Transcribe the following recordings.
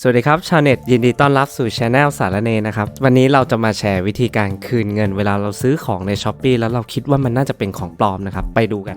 สวัสดีครับ ชาวเน็ตยินดีต้อนรับสู่ช anel สารเนนะครับ วันนี้เราจะมาแชร์วิธีการคืนเงิน เวลาเราซื้อของใน s h อ p e e แล้วเราคิดว่ามันน่าจะเป็นของปลอมนะครับ ไปดูกัน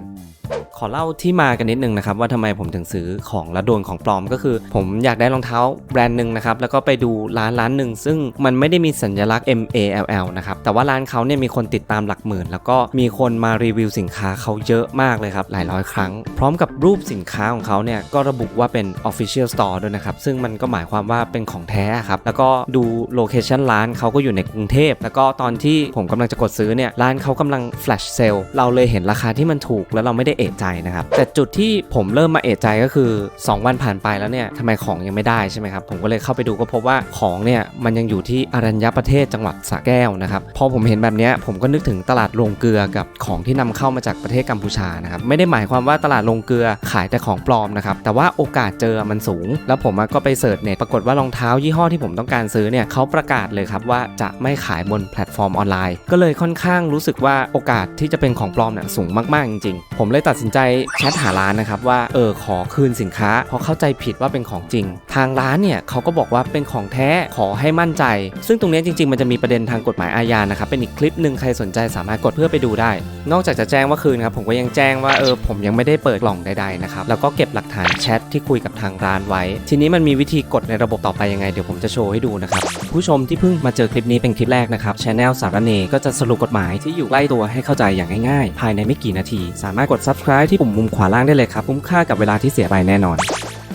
ขอเล่าที่มากันนิดนึงนะครับว่าทำไมผมถึงซื้อของแล้วโดนของปลอมก็คือ ผมอยากได้รองเท้าแบรนด์หนึ่งนะครับแล้วก็ไปดูร้านร้านหนึ่งซึ่งมันไม่ได้มีสัญลักษณ์ M A L L นะครับแต่ว่าร้านเขาเนี่ยมีคนติดตามหลักหมื่น แล้วก็มีคนมารีวิวสินค้าเขาเยอะมากเลยครับหลายร้อยครั้ง พร้อมกับรูปสินค้าของเขาเนี่ยก็ระบุว่าเป็น Official Store ด้วยนะครับซึ่งมันก็หมายความว่าเป็นของแท้ครับแล้วก็ดูโลเคชันร้านเขาก็อยู่ในกรุงเทพแล้วก็ตอนที่ผมกำลังจะกดซื้อเนี่ยร้านเขากำลัง flash sale เราเลยเห็นราคาที่มันถูกแล้วเราไม่ได้เอะใจนะครับ แต่จุดที่ผมเริ่มมาเอะใจก็คือ 2 วันผ่านไปแล้วเนี่ยทำไมของยังไม่ได้ใช่ไหมครับ ผมก็เลยเข้าไปดูก็พบว่าของเนี่ยมันยังอยู่ที่อรัญญประเทศจังหวัดสระแก้วนะครับ พอผมเห็นแบบนี้ผมก็นึกถึงตลาดโรงเกลือกับของที่นำเข้ามาจากประเทศกัมพูชานะครับไม่ได้หมายความว่าตลาดโรงเกลือขายแต่ของปลอมนะครับแต่ว่าโอกาสเจอมันสูง แล้วผมก็ไปเสิร์ชเน็ตปรากฏว่ารองเท้ายี่ห้อที่ผมต้องการซื้อเนี่ยเขาประกาศเลยครับว่าจะไม่ขายบนแพลตฟอร์มออนไลน์ ก็เลยค่อนข้างรู้สึกว่าโอกาสที่จะเป็นของปลอมเนี่ยสูงมากๆจริงๆผมเลยตัดสินใจแชทหาร้านนะครับว่าเออขอคืนสินค้า เพราะเข้าใจผิดว่าเป็นของจริง ทางร้านเนี่ยเขาก็บอกว่าเป็นของแท้ขอให้มั่นใจ ซึ่งตรงนี้จริง ๆ มันจะมีประเด็นทางกฎหมายอาญานะครับเป็นอีกคลิปหนึ่งใครสนใจสามารถกดเพื่อไปดูได้ นอกจากจะแจ้งว่าคืนครับผมก็ยังแจ้งว่าเออผมยังไม่ได้เปิดกล่องใดๆนะครับแล้วก็เก็บหลักฐานแชทที่คุยกับทางร้านไว้ ทีนี้มันมีวิธีกดในระบบต่อไปยังไงเดี๋ยวผมจะโชว์ให้ดูนะครับผู้ชมที่เพิ่งมาเจอคลิปนี้เป็นคลิปแรกนะครับช anel สารเนก็จะสรุปกฎหมายที่อยู่ใกล้ตัวให้เข้าใจอย่างง่ายๆ ภายในไม่กี่นาที สามารถกด subscribe ที่ปุ่มมุมขวาล่างได้เลยครับ คุ้มค่ากับเวลาที่เสียไปแน่นอน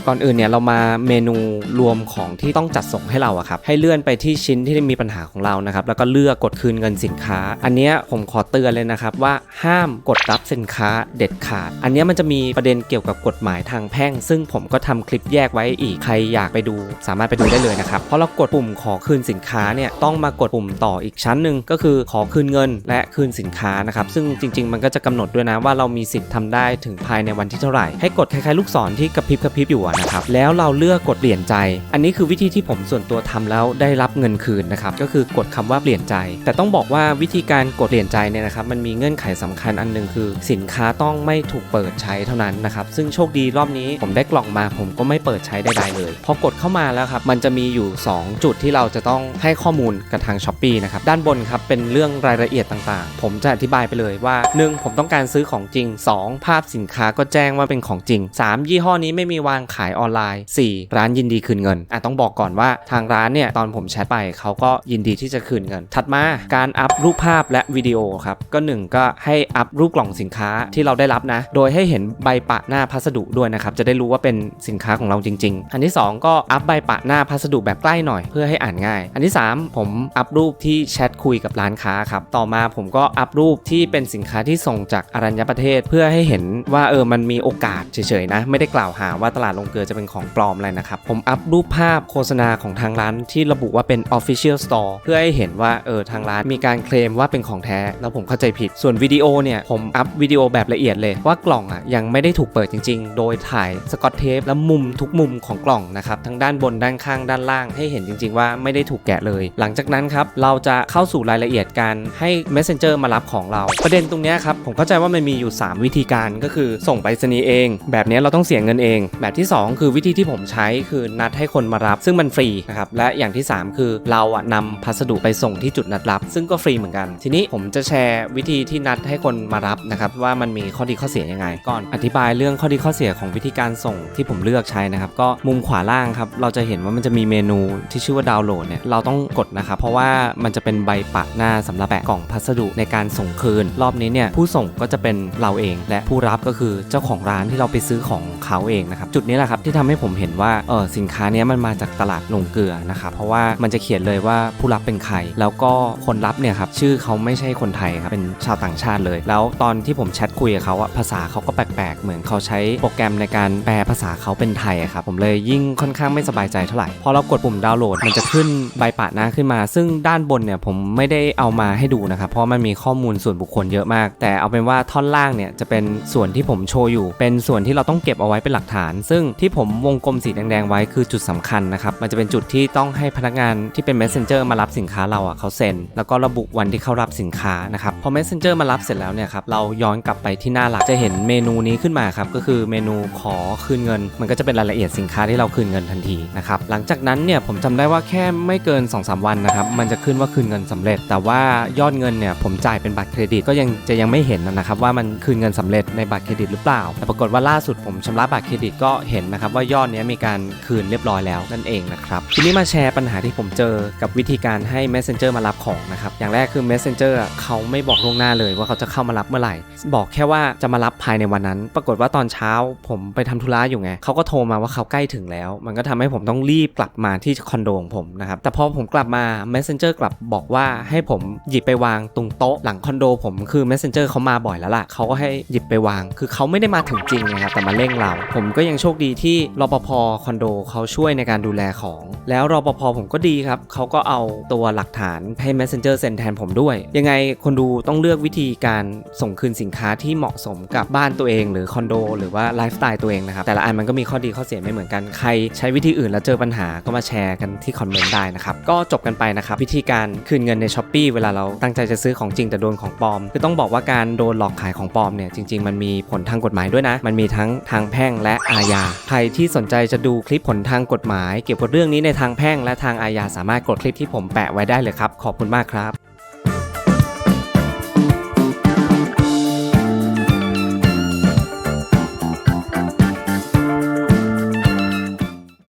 ก่อนอื่นเนี่ยเรามาเมนูรวมของที่ต้องจัดส่งให้เราอะครับให้เลื่อนไปที่ชิ้นที่มีปัญหาของเรานะครับแล้วก็เลือกกดคืนเงินสินค้า อันนี้ผมขอเตือนเลยนะครับว่าห้ามกดรับสินค้าเด็ดขาด อันนี้มันจะมีประเด็นเกี่ยวกับกฎหมายทางแพ่ง ซึ่งผมก็ทำคลิปแยกไว้อีกใครอยากไปดู สามารถไปดูได้เลยนะครับเพราะเรากดปุ่มขอคืนสินค้าเนี่ยต้องมากดปุ่มต่ออีกชั้นหนึ่งก็คือขอคืนเงินและคืนสินค้านะครับซึ่งจริง ๆ มันก็จะกำหนดด้วยนะว่าเรามีสิทธิ์ทำได้ถึงภายในวันที่เท่าไหร่ให้กดคล้ายๆลูกศรที่กระพริบกระพริบอยู่นะครับแล้วเราเลือกกดเปลี่ยนใจ อันนี้คือวิธีที่ผมส่วนตัวทำแล้วได้รับเงินคืนนะครับก็คือกดคำว่าเปลี่ยนใจ แต่ต้องบอกว่าวิธีการกดเปลี่ยนใจเนี่ยนะครับมันมีเงื่อนไขสำคัญอันหนึงคือ สินค้าต้องไม่ถูกเปิดใช้เท่านั้นนะครับซึ่งโชคดีรอบนี้ผมได้กล่องมาผมก็ไม่เปิดใช้ใดๆเลยพอกดเข้ามาแล้วครับมันจะมีอยู่ 2 จุดที่เราจะต้องให้ข้อมูลกับทาง s h อ p e e นะครับด้านบนครับเป็นเรื่องรายละเอียดต่างๆ ผมจะอธิบายไปเลยว่า 1. ผมต้องการซื้อของจริง 2. ภาพสินค้าก็แจ้งว่าเป็นของจริง 3. ยี่ห้อนี้ไม่มีวางขายออนไลน์ 4. ร้านยินดีคืนเงินอะต้องบอกก่อนว่าทางร้านเนี่ยตอนผมแชทไปเขาก็ยินดีที่จะคืนเงิน ถัดมาการอัพรูปภาพและวิดีโอครับก็หนึ่งก็ให้อัพรูปกล่องสินค้าที่เราได้รับนะ โดยให้เห็นใบปะหน้าพัสดุด้วยนะครับจะได้รู้ว่าเป็นสินค้าของเราจริง ๆ อันที่สองก็อัพใบปะหน้าพัสดุแบบใกล้หน่อย เพื่อให้อ่านง่าย อันที่สามผมอัพรูปที่แชทคุยกับร้านค้าครับต่อมาผมก็อัพรูปที่เป็นสินค้าที่ส่งจากอรัญญประเทศ เพื่อให้เห็นว่าเออมันมีโอกาสเฉยๆนะ ไม่ได้กล่าวหาว่าตลาดลงเกลือจะเป็นของปลอมอะไรนะครับ ผมอัพรูปภาพโฆษณาของทางร้านที่ระบุว่าเป็น Official Store เพื่อให้เห็นว่าเออทางร้านมีการเคลมว่าเป็นของแท้ แล้วผมเข้าใจผิด ส่วนวิดีโอเนี่ยผมอัพวิดีโอแบบละเอียดเลยว่ากล่องอะยังไม่ได้ถูกเปิดจริง ๆ โดยถ่ายสกอตเทปและมุมทุกมุมของกล่องนะครับทั้งด้านบนด้านข้างด้านล่างให้เห็นจริง ๆ ว่าไม่ได้ถูกแกะเลย หลังจากนั้นครับเราจะเข้าสู่รายละเอียดการให้ Messenger มารับของเรา ประเด็นตรงนี้ครับผมเข้าใจว่ามันมีอยู่ 3 วิธีการก็คือส่งไปรษณีย์เอง แบบนี้เราต้องเสียเงินเอง แบบที่ 2คือวิธีที่ผมใช้คือนัดให้คนมารับ ซึ่งมันฟรีนะครับและอย่างที่ 3 คือเราอะนำพัสดุไปส่งที่จุดนัดรับ ซึ่งก็ฟรีเหมือนกัน ทีนี้ผมจะแชร์วิธีที่นัดให้คนมารับนะครับว่ามันมีข้อดีข้อเสียยังไง ก่อนอธิบายเรื่องข้อดีข้อเสียของวิธีการส่งที่ผมเลือกใช้นะครับก็มุมขวาล่างครับเราจะเห็นว่ามันจะมีเมนูที่ชื่อว่าดาวน์โหลดเนี่ยเราต้องกดนะครับเพราะว่ามันจะเป็นใบปะหน้าสำหรับแปะกล่องพัสดุในการส่งคืน รอบนี้เนี่ยผู้ส่งก็จะเป็นเราเอง และผู้รับก็คือเจ้าของร้านที่เราไปซื้อของเขาเองนะครับจุดนี้แหละครับที่ทำให้ผมเห็นว่าเออสินค้านี้มันมาจากตลาดลงเกลือนะครับเพราะว่ามันจะเขียนเลยว่าผู้รับเป็นใคร แล้วก็คนรับเนี่ยครับชื่อเขาไม่ใช่คนไทยครับเป็นชาวต่างชาติเลย แล้วตอนที่ผมแชทคุยกับเขาอะภาษาเขาก็แปลกๆ เหมือนเขาใช้โปรแกรมในการแปลภาษาเขาเป็นไทยครับผมเลยยิ่งค่อนข้างไม่สบายใจเท่าไหร่พอเรากดปุ่มดาวน์โหลดมันจะขึ้นใบปะหน้าขึ้นมา ซึ่งด้านบนเนี่ยผมไม่ได้เอามาให้ดูนะครับเพราะมันมีข้อมูลส่วนบุคคลเยอะมาก แต่เอาเป็นว่าท่อนล่างเนี่ยจะเป็นส่วนที่ผมโชว์อยู่ เป็นส่วนที่เราต้องเก็บเอาไว้เป็นหลักฐาน ซึ่งทที่ผมวงกลมสีแดงๆไว้คือจุดสำคัญนะครับ มันจะเป็นจุดที่ต้องให้พนักงานที่เป็น messenger มารับสินค้าเราอะเขาเซ็น แล้วก็ระบุวันที่เขารับสินค้านะครับพอ messenger มารับเสร็จแล้วเนี่ยครับเราย้อนกลับไปที่หน้าหลักจะเห็นเมนูนี้ขึ้นมาครับก็คือเมนูขอคืนเงิน มันก็จะเป็นรายละเอียดสินค้าที่เราคืนเงินทันทีนะครับหลังจากนั้นเนี่ยผมจำได้ว่าแค่ไม่เกิน 2-3 วันนะครับมันจะขึ้นว่าคืนเงินสำเร็จ แต่ว่ายอดเงินเนี่ยผมจ่ายเป็นบัตรเครดิตก็ยังจะยังไม่เห็นนะครับว่ามันคืนเงินสำเร็จในบัตรเครดิตหรือเปล่า แต่ปรากฏว่าล่าสุดผมชำระบัตรเครดิตก็เห็นนะครับว่ายอดนี้มีการคืนเรียบร้อยแล้วนั่นเองนะครับทีนี้มาแชร์ปัญหาที่ผมเจอกับวิธีการให้ Messenger มารับของนะครับอย่างแรกคือ Messenger อะเขาไม่บอกล่วงหน้าเลยว่าเขาจะเข้ามารับเมื่อไหร่ บอกแค่ว่าจะมารับภายในวันนั้น ปรากฏว่าตอนเช้าผมไปทำธุระอยู่ไงเขาก็โทรมาว่าเขาใกล้ถึงแล้ว มันก็ทำให้ผมต้องรีบกลับมาที่คอนโดของผมนะครับแต่พอผมกลับมา Messenger กลับบอกว่าให้ผมหยิบไปวางตรงโต๊ะหลังคอนโดผมคือ Messenger เขามาบ่อยแล้วล่ะเขาก็ให้หยิบไปวาง คือเขาไม่ได้มาถึงจริงนะครับแต่มาเร่งเรา ผมก็ยังโชคดีที่รปภคอนโดเขาช่วยในการดูแลของ แล้วรปภผมก็ดีครับเขาก็เอาตัวหลักฐานให้ Messenger เซ็นแทนผมด้วย ยังไงคนดูต้องเลือกวิธีการส่งคืนสินค้าที่เหมาะสมกับบ้านตัวเอง หรือคอนโดหรือว่าไลฟ์สไตล์ตัวเองนะครับแต่ละอันมันก็มีข้อดีข้อเสียไม่เหมือนกันใครใช้วิธีอื่นแล้วเจอปัญหาก็มาแชร์กันที่คอมเมนต์ได้นะครับก็จบกันไปนะครับวิธีการคืนเงินใน s h อ p e e เวลาเราตั้งใจจะซื้อของจริงแต่โดนของปลอมคือต้องบอกว่าการโดนหลอกขายของปลอมเนี่ยจริง ๆ มันมีผลทางกฎหมายด้วยนะ มันมีทั้งทางแพ่งและอาญาใครที่สนใจจะดูคลิปผลทางกฎหมาย เกี่ยวกับเรื่องนี้ในทางแพ่งและทางอาญาสามารถกดคลิปที่ผมแปะไว้ได้เลยครับ ขอบคุณมากครับ